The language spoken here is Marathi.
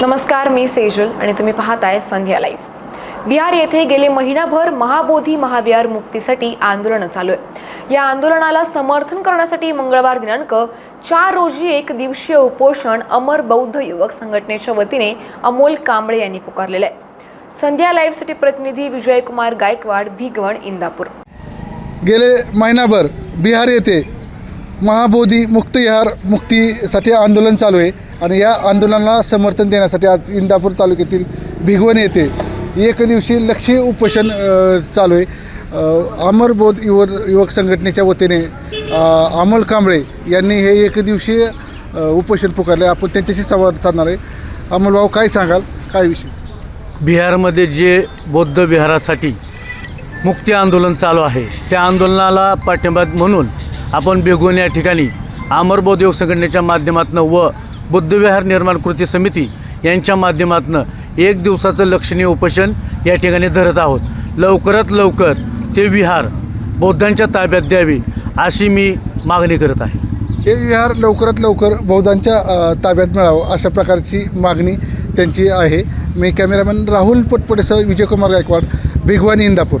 नमस्कार मी सेजल आणि तुम्ही पाहताय संध्या लाईव्ह. बिहार येथे गेले महिनाभर महाबोधी महाविहार मुक्तीसाठी आंदोलन चालू आहे. या आंदोलनाला समर्थन करण्यासाठी मंगळवार दिनांक चार रोजी एक दिवसीय उपोषण अमर बौद्ध युवक संघटनेच्या वतीने अमोल कांबळे यांनी पुकारलेलं आहे. संध्या लाईव्हसाठी प्रतिनिधी विजयकुमार गायकवाड भिगवण इंदापूर. गेले महिनाभर बिहार येथे महाबोधी मुक्तविहार मुक्तीसाठी आंदोलन चालू आहे आणि या आंदोलनाला समर्थन देण्यासाठी आज इंदापूर तालुक्यातील भिगवण येथे एक दिवशी लक्ष्य उपोषण चालू आहे. अमरबोध युवक युवक संघटनेच्या वतीने अमोल कांबळे यांनी हे एक दिवशीय उपोषण पुकारले. आपण त्यांच्याशी संवाद साधणार आहे. अमोल भाऊ काय सांगाल? काय विषय? बिहारमध्ये जे बौद्ध विहारासाठी मुक्ती आंदोलन चालू आहे त्या आंदोलनाला पाठिंबा म्हणून आपण बेगोन या ठिकाणी अमरबोध योग संघटनेच्या माध्यमातून व बुद्धविहार निर्माण कृती समिती यांच्या माध्यमातून एक दिवसाचं लक्षणीय उपोषण या ठिकाणी धरत आहोत. लवकरात लवकर ते विहार बौद्धांच्या ताब्यात द्यावी अशी मी मागणी करत आहे. हे विहार लवकरात लवकर बौद्धांच्या ताब्यात मिळावं अशा प्रकारची मागणी त्यांची आहे. मी कॅमेरामॅन राहुल पटपटेसह विजयकुमार गायकवाड भिगवानी इंदापूर.